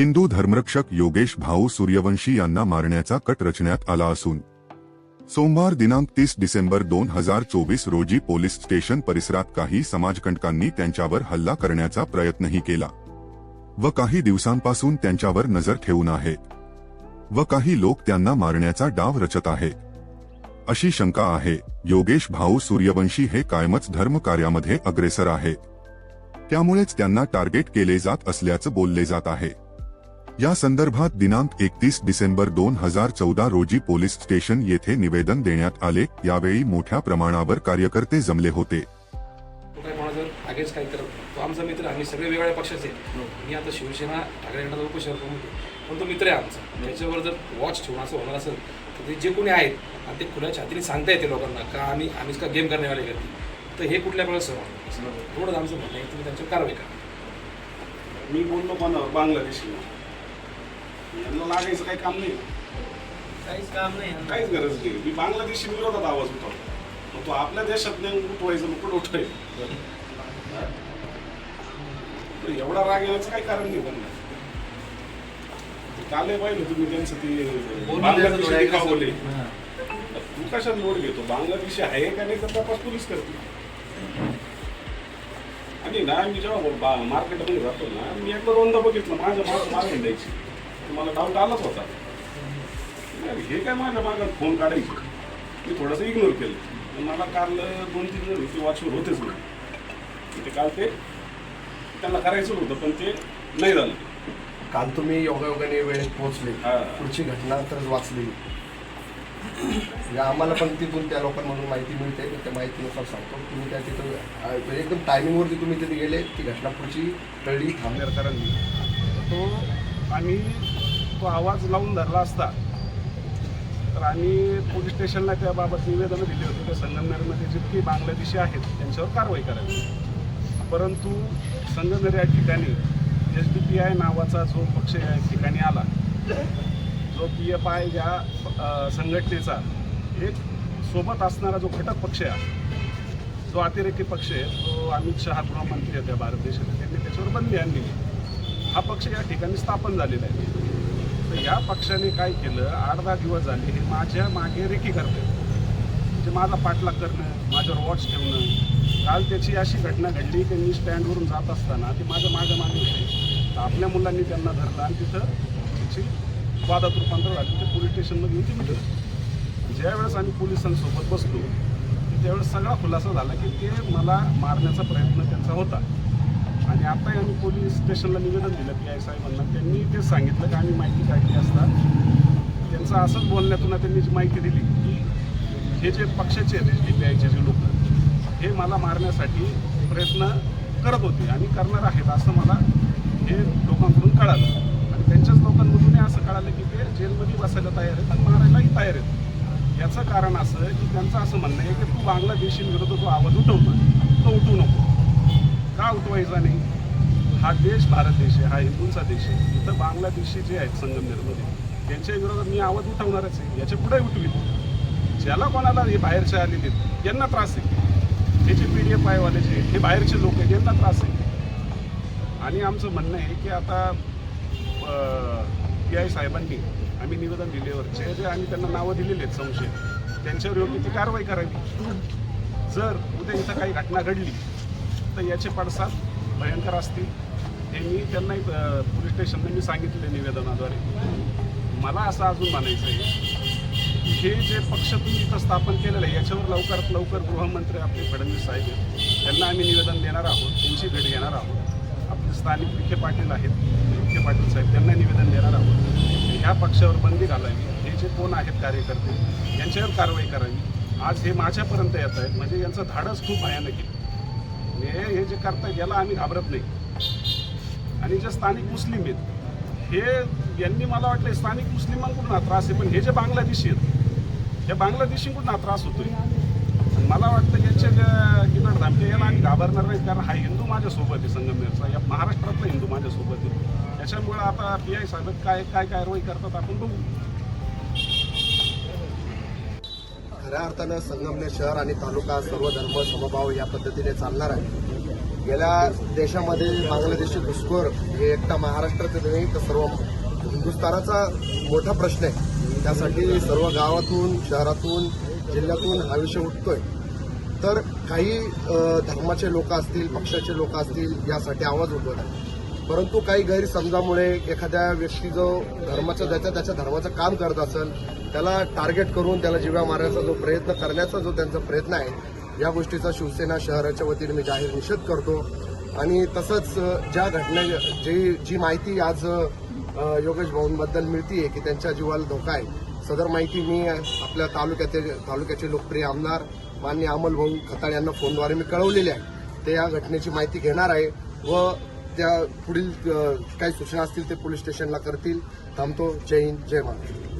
हिंदू धर्मरक्षक योगेश भाऊ सूर्यवंशी यांना मारण्याचा कट रचण्यात आला असून सोमवार दिनांक तीस डिसेंबर दोन हजार चोवीस रोजी पोलीस स्टेशन परिसरात काही समाजकंटकांनी त्यांच्यावर हल्ला करण्याचा प्रयत्नही केला व काही दिवसांपासून त्यांच्यावर नजर ठेवून आहेत व काही लोक त्यांना मारण्याचा डाव रचत आहेत अशी शंका आहे योगेश भाऊ सूर्यवंशी हे कायमच धर्मकार्यामध्ये अग्रेसर आहेत त्यामुळेच त्यांना टार्गेट केले जात असल्याचं बोलले जात आहे. या संदर्भात दिनांक एकतीस डिसेंबर दोन हजार चौदा रोजी पोलीस स्टेशन येथे निवेदन देण्यात आले. यावेळी मोठ्या प्रमाणावर कार्यकर्ते जमले होते. अगेन्स्ट काय करत तो आमचा मित्र आम्ही सगळे वेगवेगळ्या पक्षाचे आहे. मी आता शिवसेना ठाकरे गटाचा उपशहर प्रमुख पण तो मित्र आहे आमचा. त्याच्यावर जर वॉच ठेवून असं होणार असेल तर ते जे कोणी आहेत आणि ते खुल्या छातीने सांगता येते लोकांना का आम्ही आम्हीच का गेम करण्यावाले करते तर हे कुठल्या वेळेस सहन थोडंच आमचं म्हणणं आहे. तुम्ही त्यांच्यावर कारवाई करा. मी बोललो कोणावर बांगलादेशी यांना लागायचं काही काम नाही. काहीच काम नाही काहीच गरज नाही. मी बांगलादेशी विरोधात आवाज उठवतो. मग तो आपल्या देशात नाही उठवायचं मग कुठं उठवाय एवढा राग येण्याचं काही कारण नाही त्यांना काले पाहिलं तुम्ही त्यांचं ते बांगलादेशी दिखाव बोलले. तू कशात लोड घेतो? बांगलादेशी आहे का नाही तर तपास पोलीस करते आणि ना मी जेव्हा मार्केटमध्ये जातो ना मी एकदा दोनदा बघितलं. माझ्या माग मागून द्यायची मला डाऊट आलाच होता. अरे हे काय माझ्या मागं फोन काढायचे? मी थोडंसं इग्नोर केलं. पण मला काल दोन तीन जण होते वॉचवर होतेच नाही. ते काल ते त्यांना करायचं होतं पण ते नाही झालं. काल तुम्ही योगायोगाने वेळेत पोहोचले. पुढची घटना तर वाचली. या आम्हाला पण तिथून त्या लोकांमधून माहिती मिळते. त्या माहितीनुसार सांगतो. तुम्ही त्या तिथं म्हणजे एकदम टायमिंगवरती तुम्ही तिथे गेले. ती घटना पुढची कळली थांबली आंबेडकरांनी तो आम्ही तो आवाज लावून धरला असता तर आम्ही पोलीस स्टेशनला त्याबाबत निवेदनं दिली होती. त्या संगमनेरमध्ये जितकी बांगलादेशी आहेत त्यांच्यावर कारवाई करावी. परंतु संगमनेर या ठिकाणी एस डी पी आय नावाचा जो पक्ष या ठिकाणी आला जो पी एफ आय या संघटनेचा एक सोबत असणारा जो घटक पक्ष आहे जो अतिरेकी पक्ष आहे तो अमित शहा गृहमंत्री होत्या भारत देशाचे. त्यांनी त्याच्यावर बंदी आणली हा पक्ष या ठिकाणी स्थापन झालेला आहे. तर या पक्षाने काय केलं? आठ दहा दिवस झाले हे माझ्या मागे रेखी करते म्हणजे माझा पाठलाग करणं माझ्यावर वॉच ठेवणं. काल त्याची अशी घटना घडली की मी स्टँडवरून जात असताना ते माझ्या मागे मागे होते तर आपल्या मुलांनी त्यांना धरलं आणि तिथं त्याची वादात रूपांतर झाली. ते पोलीस स्टेशनमध्ये येऊन ते मिटलं ज्यावेळेस आम्ही पोलिसांसोबत बसलो त्यावेळेस सगळा खुलासा झाला की ते मला मारण्याचा प्रयत्न त्यांचा होता. आणि आता आम्ही पोलीस स्टेशनला निवेदन दिलं पी आय साहेबांना. त्यांनी तेच सांगितलं की आम्ही माहिती काढली असता. त्यांचं असंच बोलण्यातून त्यांनी जी माहिती दिली की हे जे पक्षाचे आहेत डी पी आयचे जे लोक हे मला मारण्यासाठी प्रयत्न करत होते आणि करणार आहेत असं मला हे लोकांकडून कळालं. आणि त्यांच्याच लोकांमधून असं कळालं की ते जेलमध्ये बसायला तयार आहेत आणि मारायलाही तयार आहेत. याचं कारण असं की त्यांचं असं म्हणणं आहे की तू बांगलादेशींविरुद्ध जो आवाज उठवतो तो उठवू नको. का उठवायचा नाही? हा देश भारत देश आहे हा हिंदूंचा देश आहे. इथं बांगलादेशी जे आहेत संगमनेरमध्ये त्यांच्या विरोधात मी आवाज उठवणारच आहे. याच्यापुढे उठवीत. ज्याला कोणाला हे बाहेरचे आलेले आहेत यांना त्रास आहे. हे जे पी डी एफ आयवाले जे हे बाहेरचे लोक आहेत यांना त्रास आहे. आणि आमचं म्हणणं आहे की आता पी आय साहेबांनी आम्ही निवेदन दिलेवरचे जे आम्ही त्यांना नावं दिलेली आहेत संशय त्यांच्यावर योग्य ती कारवाई करावी. जर उद्या इथं काही घटना घडली तर याचे पडसाद भयंकर असतील. हे मी त्यांना पोलीस स्टेशनला मी सांगितले निवेदनाद्वारे. मला असं अजून मानायचं आहे हे जे पक्ष तुम्ही इथं स्थापन केलेलं आहे याच्यावर लवकरात लवकर गृहमंत्री आपले फडणवीस साहेब आहेत. त्यांना आम्ही निवेदन देणार आहोत त्यांची भेट घेणार आहोत. आपले स्थानिक विखे पाटील आहेत विखे पाटील साहेब त्यांना निवेदन देणार आहोत. ह्या पक्षावर बंदी घालावी हे जे कोण आहेत कार्यकर्ते यांच्यावर कारवाई करावी. आज हे माझ्यापर्यंत येत आहेत म्हणजे यांचं धाडस खूप भयानक आहे. हे जे करतायत याला आम्ही घाबरत नाही. आणि जे स्थानिक मुस्लिम आहेत हे यांनी मला वाटलं स्थानिक मुस्लिमांकडून हा त्रास आहे पण हे जे बांगलादेशी आहेत या बांगलादेशींकडून हा त्रास होतोय. मला वाटतं यांच्या ज्या किनार धामटे याला आम्ही घाबरणार नाही कारण हा हिंदू माझ्यासोबत आहे संगमनेरचा या महाराष्ट्रातला हिंदू माझ्यासोबत आहे. त्याच्यामुळं आता पी आय साहेब काय काय कारवाई करतात आपण बघू. खऱ्या अर्थानं संगमनेर शहर आणि तालुका सर्व धर्म समभाव या पद्धतीने चालणार आहे. गेल्या देशामध्ये बांगलादेशचे घुसखोर हे एकटा महाराष्ट्राचं नाही तर सर्व हिंदुस्थानाचा मोठा प्रश्न आहे. त्यासाठी सर्व गावातून शहरातून जिल्ह्यातून हा विषय उठतोय. तर काही धर्माचे लोक असतील पक्षाचे लोक असतील यासाठी आवाज उठवतात परंतु काही गैरसमजामुळे एखाद्या व्यक्ती जो धर्माचं ज्याच्या त्याच्या धर्माचं काम करत असेल त्याला टार्गेट करून त्याला जीव्या मारण्याचा जो प्रयत्न करण्याचा जो त्यांचा प्रयत्न आहे या गोष्टीचा शिवसेना शहराच्या वतीने मी जाहीर निषेध करतो. आणि तसंच ज्या घटने जी जी माहिती आज योगेश भाऊंबद्दल मिळतीये की त्यांच्या जीवाला धोका आहे सदर माहिती मी आपल्या तालुक्याचे तालुक्याचे लोकप्रिय आमदार मान्य अमल भाऊ खताळ यांना फोनद्वारे मी कळवलेले आहे. ते या घटनेची माहिती घेणार आहे व त्या पुढील काही सूचना असतील ते पोलीस स्टेशनला करतील. थांबतो. जय हिंद. जय महाराष्ट्र.